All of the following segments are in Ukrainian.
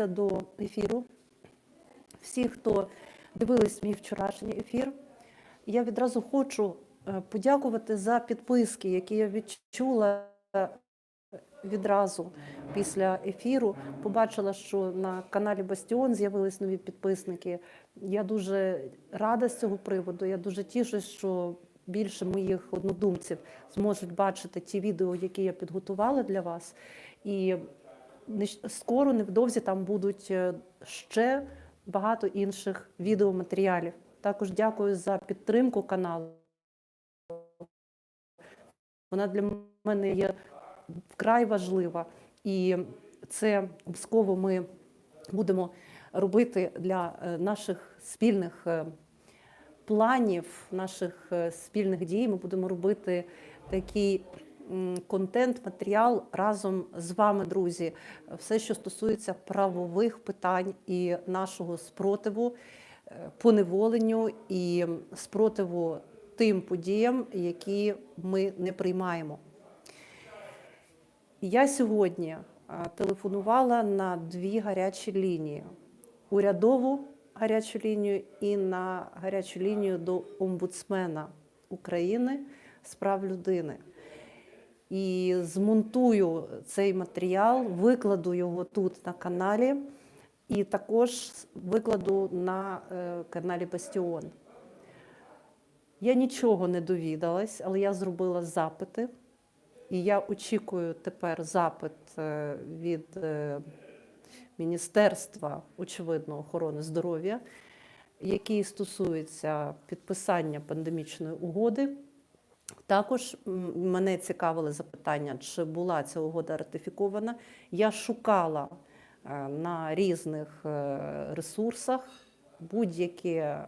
готуємося до ефіру. Всі, хто дивились мій вчорашній ефір, я відразу хочу е, подякувати за підписки, які я відчула е, відразу після ефіру. Побачила, що на каналі Бастіон з'явились нові підписники. Я дуже рада з цього приводу. Я дуже тішусь, що більше моїх однодумців зможуть бачити ті відео, які я підготувала для вас. І скоро, невдовзі, там будуть е, ще багато інших відеоматеріалів. Також дякую за підтримку каналу. Вона для мене є вкрай важлива. І це обов'язково ми будемо робити для е, наших спільних е, планів, наших спільних дій. Ми будемо робити такий контент, матеріал разом з вами, друзі. Все, що стосується правових питань і нашого спротиву, е, поневоленню і спротиву тим подіям, які ми не приймаємо. Я сьогодні телефонувала на дві гарячі лінії: урядову гарячу лінію і на гарячу лінію до омбудсмена України з прав людини. І змонтую цей матеріал, викладу його тут на каналі, і також викладу на е, каналі Бастіон. Я нічого не довідалась, але я зробила запити. І я очікую тепер запит е, від е, Міністерства, очевидно, охорони здоров'я, який стосується підписання пандемічної угоди. Також мене цікавили запитання, чи була ця угода ратифікована. Я шукала е, на різних е, ресурсах е,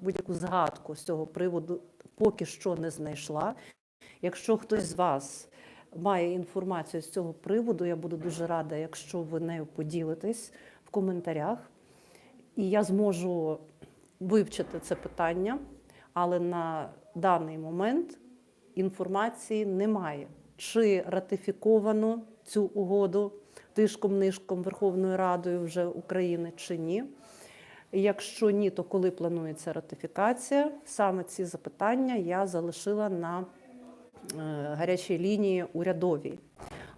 будь-яку згадку з цього приводу поки що не знайшла. Якщо хтось з вас має інформацію з цього приводу, я буду дуже рада, якщо ви нею поділитесь в коментарях. І я зможу вивчити це питання, але на даний момент інформації немає. Чи ратифіковано цю угоду тишком-нишком Верховною Радою вже України чи ні? Якщо ні, то коли планується ратифікація? Саме ці запитання я залишила на е, гарячій лінії урядовій.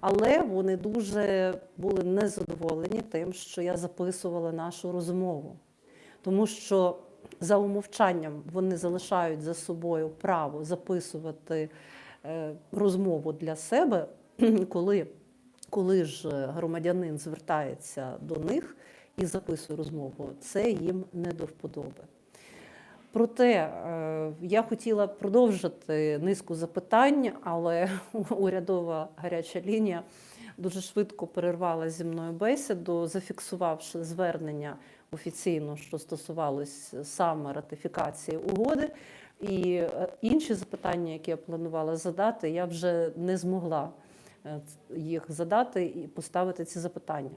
Але вони дуже були незадоволені тим, що я записувала нашу розмову, тому що за умовчанням вони залишають за собою право записувати е, розмову для себе, коли, коли ж громадянин звертається до них і записує розмову, це їм не до вподоби. Проте е, я хотіла продовжити низку запитань, але урядова гаряча лінія дуже швидко перервала зі мною бесіду, зафіксувавши звернення офіційно, що стосувалось саме ратифікації угоди. І е, інші запитання, які я планувала задати, я вже не змогла е, їх задати і поставити ці запитання.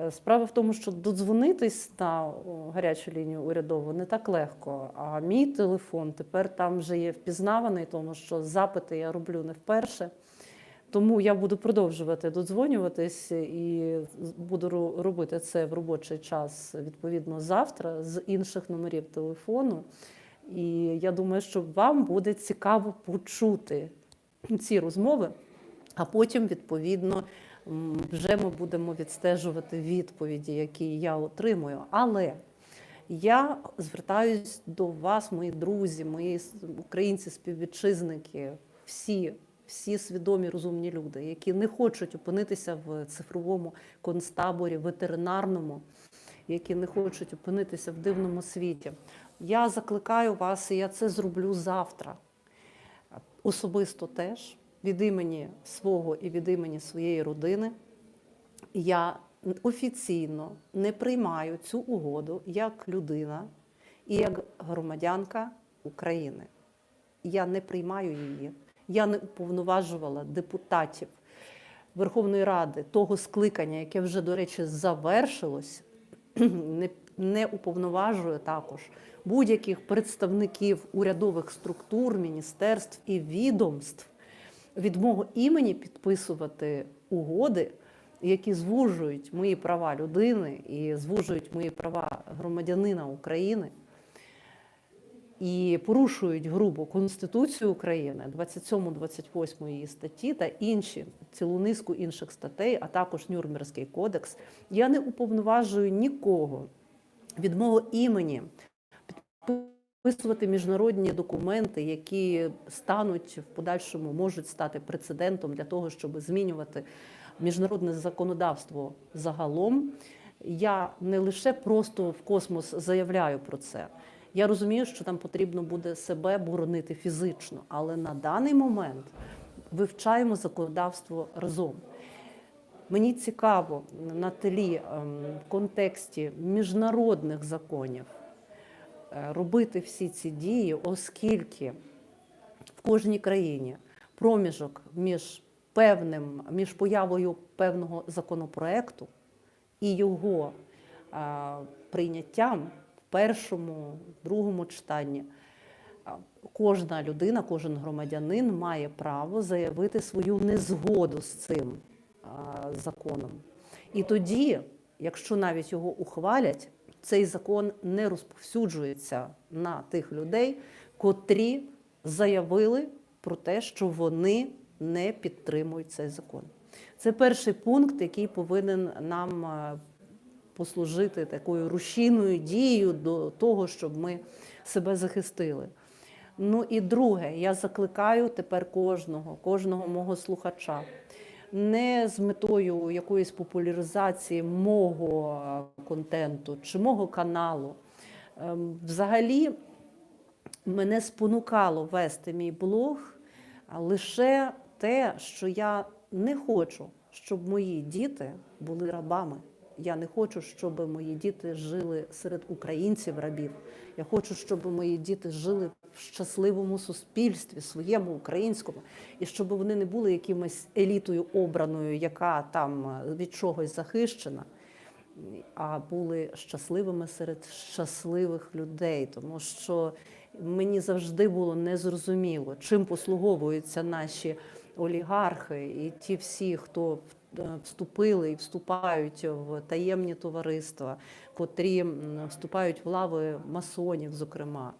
Е, Справа в тому, що додзвонитись на гарячу лінію урядову не так легко. А мій телефон тепер там вже є впізнаваний, тому що запити я роблю не вперше. Тому я буду продовжувати додзвонюватись і буду робити це в робочий час відповідно завтра з інших номерів телефону. І я думаю, що вам буде цікаво почути ці розмови, а потім, відповідно, вже ми будемо відстежувати відповіді, які я отримую. Але я звертаюсь до вас, мої друзі, мої українці, співвітчизники, всі, всі свідомі розумні люди, які не хочуть опинитися в цифровому концтаборі, ветеринарному, які не хочуть опинитися в дивному світі. Я закликаю вас, і я це зроблю завтра. Особисто теж від імені свого і від імені своєї родини. Я офіційно не приймаю цю угоду як людина і як громадянка України. Я не приймаю її. Я не уповноважувала депутатів Верховної Ради того скликання, яке вже, до речі, завершилось, не, не уповноважую також будь-яких представників урядових структур, міністерств і відомств від мого імені підписувати угоди які звужують мої права людини і звужують мої права громадянина України і порушують грубо Конституцію України, 27-28 її статті та інші цілу низку інших статей, а також Нюрнберзький кодекс, я не уповноважую нікого від мого імені підписувати міжнародні документи, які стануть в подальшому, можуть стати прецедентом для того, щоб змінювати міжнародне законодавство загалом. Я не лише просто в космос заявляю про це. Я розумію, що там потрібно буде себе боронити фізично, але на даний момент вивчаємо законодавство разом. Мені цікаво на тлі ем, в контексті міжнародних законів е, робити всі ці дії, оскільки в кожній країні проміжок між певним, між появою певного законопроекту і його е, прийняттям першому, другому читанні. Кожна людина, кожен громадянин має право заявити свою незгоду з цим законом. І тоді, якщо навіть його ухвалять, цей закон не розповсюджується на тих людей, котрі заявили про те, що вони не підтримують цей закон. Це перший пункт, який повинен нам а, послужити такою рушійною дією до того, щоб ми себе захистили. Ну і друге, я закликаю тепер кожного, кожного мого слухача, не з метою якоїсь популяризації мого е, контенту чи мого каналу. Ем, Взагалі мене спонукало вести мій блог лише те, що я не хочу, щоб мої діти були рабами. Я не хочу, щоб мої діти жили серед українців рабів. Я хочу, щоб мої діти жили в щасливому суспільстві, своєму українському, і щоб вони не були якимось елітою обраною, яка там е, від чогось захищена, а були щасливими серед щасливих людей. Тому що мені завжди було незрозуміло, чим послуговуються наші олігархи і ті всі, хто е, вступили і вступають в таємні товариства, котрі вступають в лави масонів, зокрема,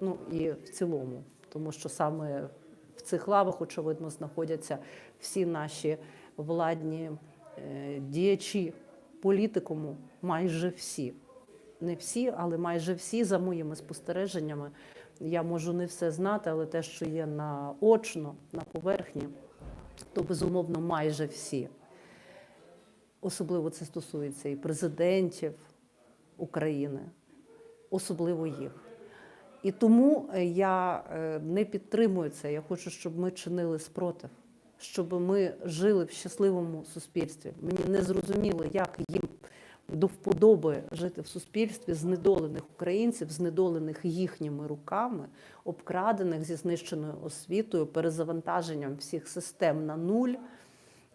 ну і в цілому, тому що саме в цих лавах, очевидно, знаходяться всі наші владні е, діячі політикуму, майже всі. Не всі, але майже всі, за моїми спостереженнями. Я можу не все знати, але те, що є наочно, на поверхні, то безумовно майже всі. Особливо це стосується і президентів України, особливо їх. І тому е, я е, не підтримую це. Я хочу, щоб ми чинили спротив, щоб ми жили в щасливому суспільстві. Мені не зрозуміло, як їм до вподоби жити в суспільстві знедолених українців, знедолених їхніми руками, обкрадених зі знищеною освітою, перезавантаженням всіх систем на нуль.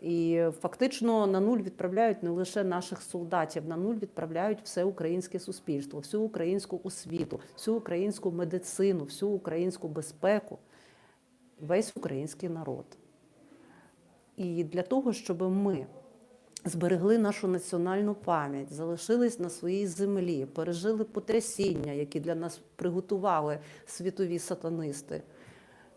І фактично на нуль відправляють не лише наших солдатів, на нуль відправляють все українське суспільство, всю українську освіту, всю українську медицину, всю українську безпеку, весь український народ. І для того, щоб ми зберегли нашу національну пам'ять, залишились на своїй землі, пережили потрясіння, які для нас приготували світові сатанисти,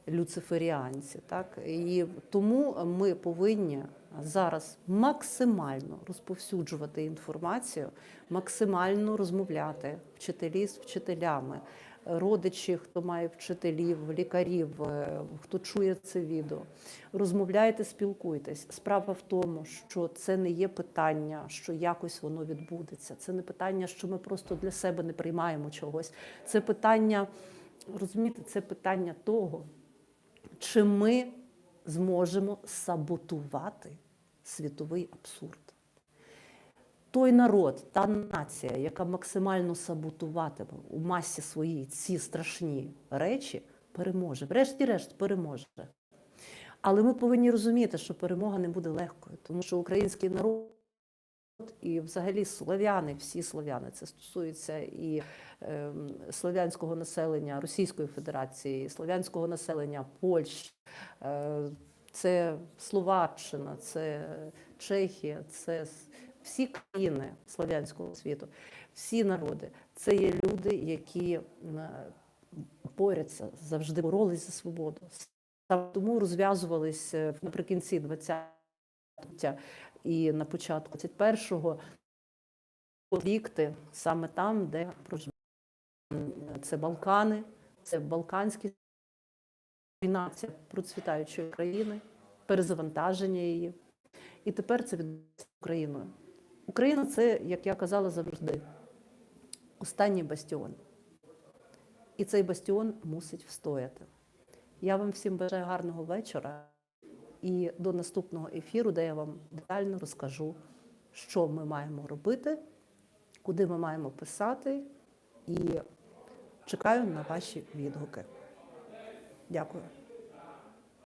люциферіанці. Так? І тому ми повинні зараз максимально розповсюджувати інформацію, максимально розмовляти вчителі з вчителями, родичі, хто має вчителів, лікарів, е, хто чує це відео. Розмовляйте, спілкуйтесь. Справа в тому, що це не є питання, що якось воно відбудеться. Це не питання, що ми просто для себе не приймаємо чогось. Це питання, розумієте, це питання того, чи ми зможемо саботувати світовий абсурд. Той народ, та нація, яка максимально саботуватиме у масі своїй ці страшні речі, переможе. Врешті-решт переможе. Але ми повинні розуміти, що перемога не буде легкою, тому що український народ і взагалі слов'яни, всі слов'яни, це стосується і е, слов'янського населення Російської Федерації, слов'янського населення Польщі. Е, Це Словаччина, це Чехія, це всі країни слов'янського світу, всі народи. Це є люди, які е, борються, завжди боролись за свободу. Саме тому розв'язувались е, наприкінці 20 століття і на початку 21-го конфлікти саме там, де проживають. Це Балкани, це Балканські війна це процвітаючої країни, перезавантаження її. І тепер це з Україною. Україна це, як я казала завжди, останній бастіон. І цей бастіон мусить встояти. Я вам всім бажаю гарного вечора і до наступного ефіру, де я вам детально розкажу, що ми маємо робити, куди ми маємо писати, і чекаю на ваші відгуки. Дякую.